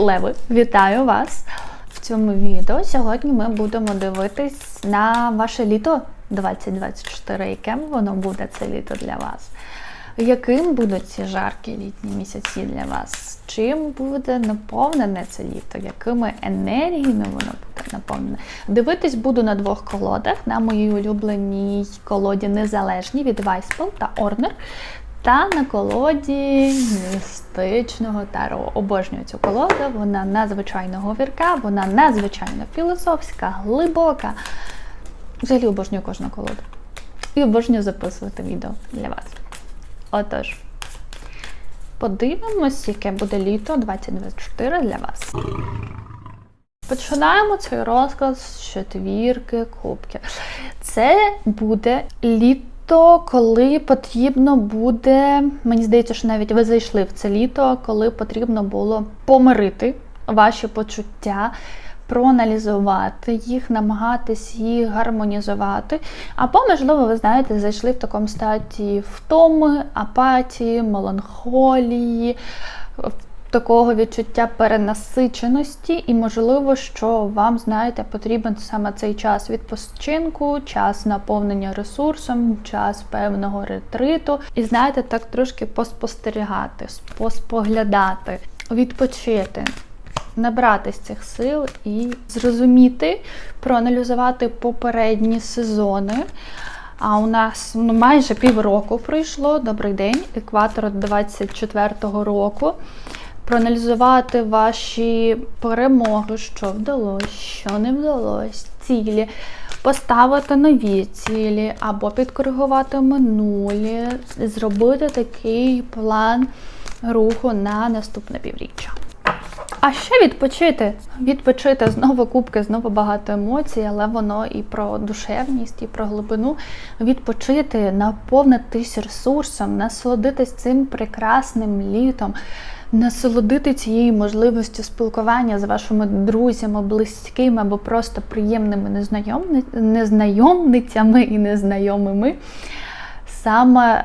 Леви, вітаю вас в цьому відео. Сьогодні ми будемо дивитись на ваше літо 2024, яким воно буде це літо для вас. Яким будуть ці жаркі літні місяці для вас? Чим буде наповнене це літо? Якими енергіями воно буде наповнене? Дивитись буду на двох колодах: на моїй улюбленій колоді Незалежні від Вайспел та Орнер. Та на колоді містичного таро. Обожнюю цю колоду, вона надзвичайно говірка, вона надзвичайно філософська, глибока. Взагалі обожнюю кожну колоду. І обожнюю записувати відео для вас. Отож, подивимось, яке буде літо 2024 для вас. Починаємо цей розклад з четвірки кубків. Це буде літо, коли потрібно буде, мені здається, що навіть ви зайшли в це літо, коли потрібно було помирити ваші почуття, проаналізувати їх, намагатись їх гармонізувати. Або, можливо, ви знаєте, зайшли в такому статі втоми, апатії, меланхолії. Такого відчуття перенасиченості, і, можливо, що вам, знаєте, потрібен саме цей час відпочинку, час наповнення ресурсом, час певного ретриту. І, знаєте, так трошки поспостерігати, поспоглядати, відпочити набрати з цих сил і зрозуміти, проаналізувати попередні сезони. А у нас ну, майже півроку пройшло. Добрий день, екватор 24-го року. Проаналізувати ваші перемоги, що вдалося, що не вдалося, цілі, поставити нові цілі, або підкоригувати минулі, зробити такий план руху на наступне півріччя. А ще відпочити. Відпочити знову кубки, знову багато емоцій, але воно і про душевність, і про глибину. Відпочити, наповнитись ресурсом, насолодитись цим прекрасним літом, насолодити цією можливістю спілкування з вашими друзями, близькими або просто приємними незнайомни... незнайомницями і незнайомими. Саме е,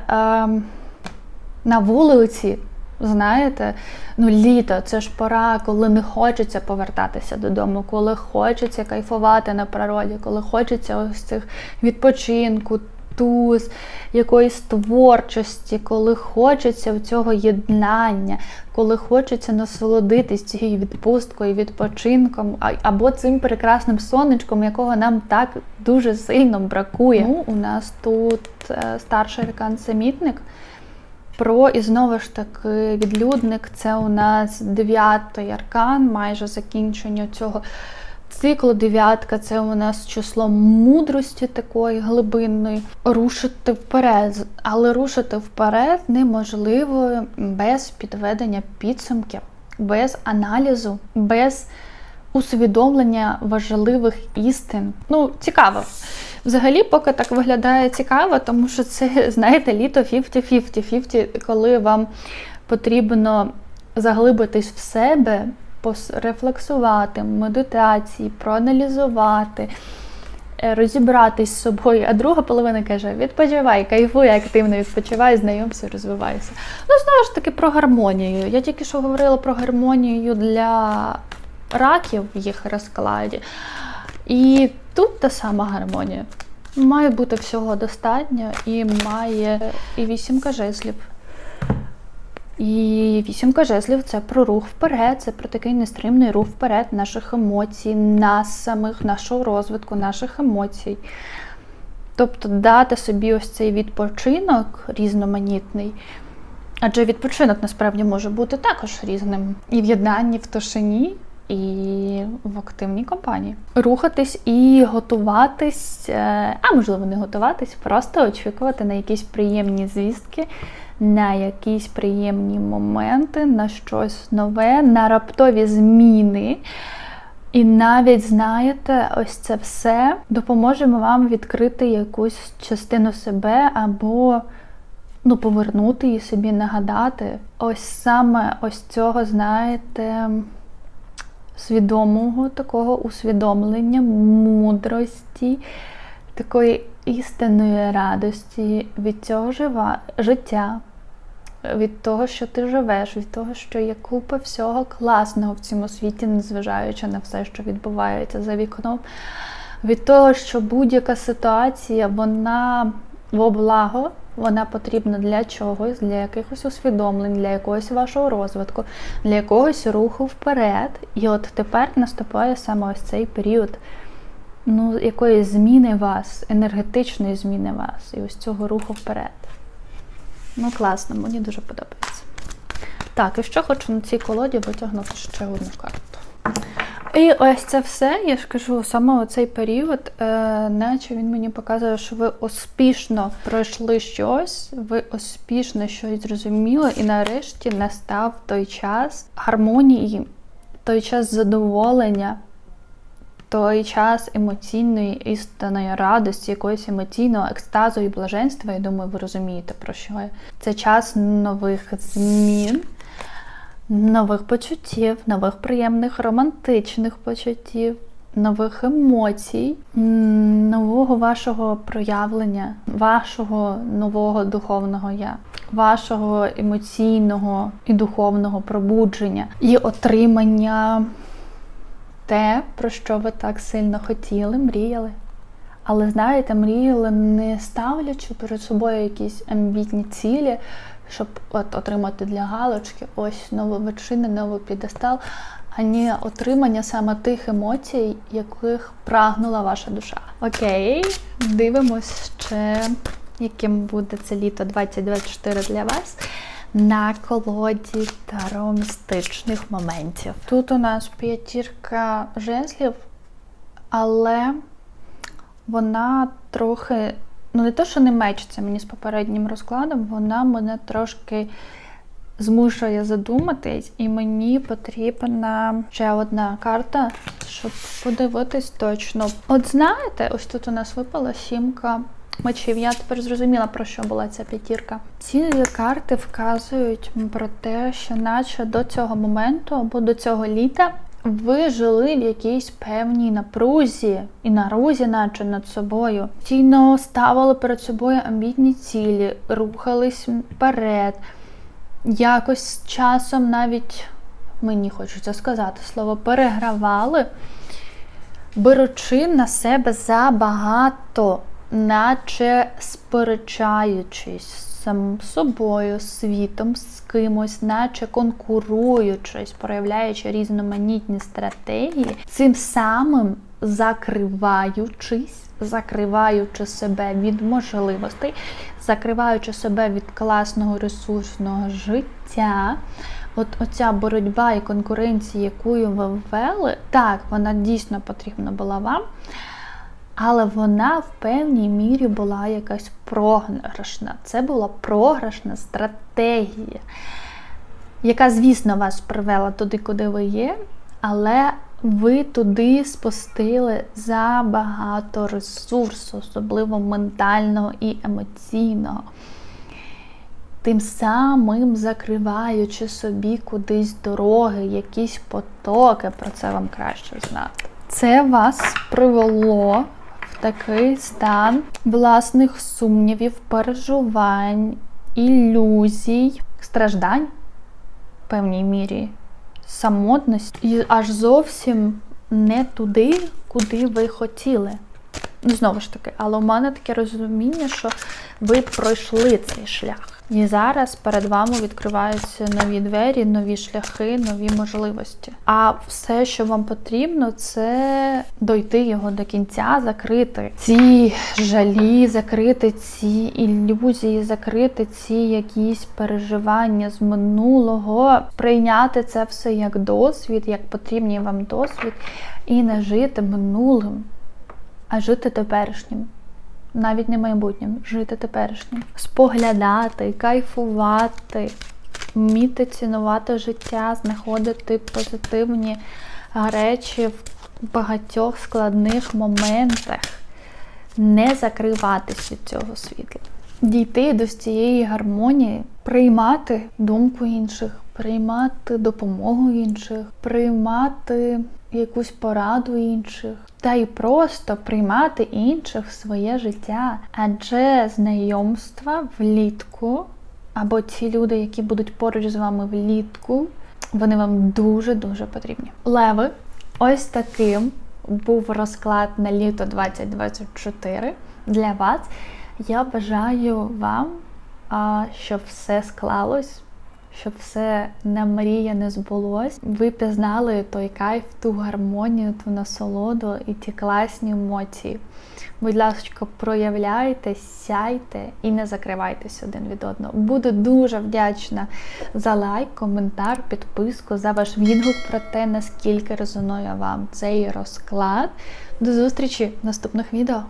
на вулиці. Знаєте, ну літо це ж пора, коли не хочеться повертатися додому, коли хочеться кайфувати на природі, коли хочеться ось цих відпочинку, туз, якоїсь творчості, коли хочеться в цього єднання, коли хочеться насолодитись цією відпусткою, відпочинком, або цим прекрасним сонечком, якого нам так дуже сильно бракує. Ну, У нас тут е, старший аркан-самітник. Про і знову ж таки відлюдник це у нас дев'ятий аркан, майже закінчення цього циклу. Дев'ятка це у нас число мудрості такої глибинної. Рушити вперед, але рушити вперед неможливо без підведення підсумків, без аналізу, без усвідомлення важливих істин. Ну, цікаво. Взагалі, поки так виглядає цікаво, тому що це, знаєте, літо 50-50, 50, коли вам потрібно заглибитись в себе, рефлексувати, медитації, проаналізувати. Е, розібратись з собою, а друга половина каже: відпочивай, кайфуй, активно відпочивай, знайомся, розвивайся. Ну, знову ж таки, про гармонію. Я тільки що говорила про гармонію для раків в їх розкладі. І тут та сама гармонія. Має бути всього достатньо і має і вісімка жезлів. І вісімка жезлів це про рух вперед, це про такий нестримний рух вперед наших емоцій, нас самих, нашого розвитку, наших емоцій. Тобто дати собі ось цей відпочинок різноманітний. Адже відпочинок насправді може бути також різним. І в єднанні, в тишині, і в активній компанії. Рухатись і готуватись, е, а можливо, не готуватись, просто очікувати на якісь приємні звістки, на якісь приємні моменти, на щось нове, на раптові зміни. І навіть, знаєте, ось це все допоможе вам відкрити якусь частину себе або ну, повернути її собі, нагадати. Ось саме ось цього, знаєте свідомого такого усвідомлення, мудрості, такої істинної радості від цього жива, життя, від того, що ти живеш, від того, що є купа всього класного в цьому світі, незважаючи на все, що відбувається за вікном. Від того, що будь-яка ситуація, вона во благо, вона потрібна для чогось, для якихось усвідомлень, для якогось вашого розвитку, для якогось руху вперед. І от тепер наступає саме ось цей період ну, якоїсь зміни вас, енергетичної зміни вас, і ось цього руху вперед. Ну, класно, мені дуже подобається. Так, і що хочу на цій колоді витягнути ще одну карту. І ось це все, я ж кажу, саме оцей період, е, наче він мені показує, що ви успішно пройшли щось, ви успішно щось зрозуміли, і нарешті настав той час гармонії, той час задоволення, той час емоційної істинної радості, якогось емоційного екстазу і блаженства. Я думаю, ви розумієте, про що я. Це час нових змін. Нових почуттів, нових приємних романтичних почуттів, нових емоцій, нового вашого проявлення, вашого нового духовного я, вашого емоційного і духовного пробудження і отримання те, про що ви так сильно хотіли, мріяли. Але знаєте, мріяли не ставлячи перед собою якісь амбітні цілі, щоб от отримати для галочки ось нову вершину, новий підестал, а не отримання саме тих емоцій, яких прагнула ваша душа. Окей, дивимось ще, яким буде це літо 2024 для вас. На колоді таро містичних моментів. Тут у нас п'ятірка жезлів, але вона трохи, ну не то, що не мечиться мені з попереднім розкладом, вона мене трошки змушує задуматись, і мені потрібна ще одна карта, щоб подивитись точно. От знаєте, ось тут у нас випала сімка. Мечів, я тепер зрозуміла, про що була ця п'ятірка. Ці карти вказують про те, що наче до цього моменту або до цього літа ви жили в якійсь певній напрузі і нарузі, наче над собою. Постійно ставили перед собою амбітні цілі, рухались вперед. Якось з часом навіть, мені хочеться сказати слово, перегравали, беручи на себе забагато, наче сперечаючись з самим собою, світом, з кимось, наче конкуруючись, проявляючи різноманітні стратегії, цим самим закриваючись, закриваючи себе від можливостей, закриваючи себе від класного ресурсного життя. От оця боротьба і конкуренція, яку ви ввели, так, вона дійсно потрібна була вам. Але вона в певній мірі була якась програшна. Це була програшна стратегія, яка, звісно, вас привела туди, куди ви є, але ви туди спустили забагато ресурсу, особливо ментального і емоційного. Тим самим закриваючи собі кудись дороги, якісь потоки, про це вам краще знати. Це вас привело такий стан власних сумнівів, переживань, ілюзій, страждань в певній мірі, самотності, і аж зовсім не туди, куди ви хотіли. Ну, знову ж таки, але у мене таке розуміння, що ви пройшли цей шлях. І зараз перед вами відкриваються нові двері, нові шляхи, нові можливості. А все, що вам потрібно, це дойти його до кінця, закрити ці жалі, закрити ці ілюзії, закрити ці якісь переживання з минулого, прийняти це все як досвід, як потрібний вам досвід, і не жити минулим, а жити теперішнім навіть не майбутнім, жити теперішнім, споглядати, кайфувати, вміти цінувати життя, знаходити позитивні речі в багатьох складних моментах, не закриватись від цього світла. Дійти до цієї гармонії, приймати думку інших, приймати допомогу інших, приймати якусь пораду інших, та й просто приймати інших в своє життя. Адже знайомства влітку або ті люди, які будуть поруч з вами влітку, вони вам дуже-дуже потрібні. Леви, ось таким був розклад на літо 2024 для вас. Я бажаю вам, щоб все склалось, щоб все намріяне збулось. Ви пізнали той кайф, ту гармонію, ту насолоду і ті класні емоції. Будь ласка, проявляйте, сяйте і не закривайтесь один від одного. Буду дуже вдячна за лайк, коментар, підписку, за ваш відгук про те, наскільки резонує вам цей розклад. До зустрічі в наступних відео.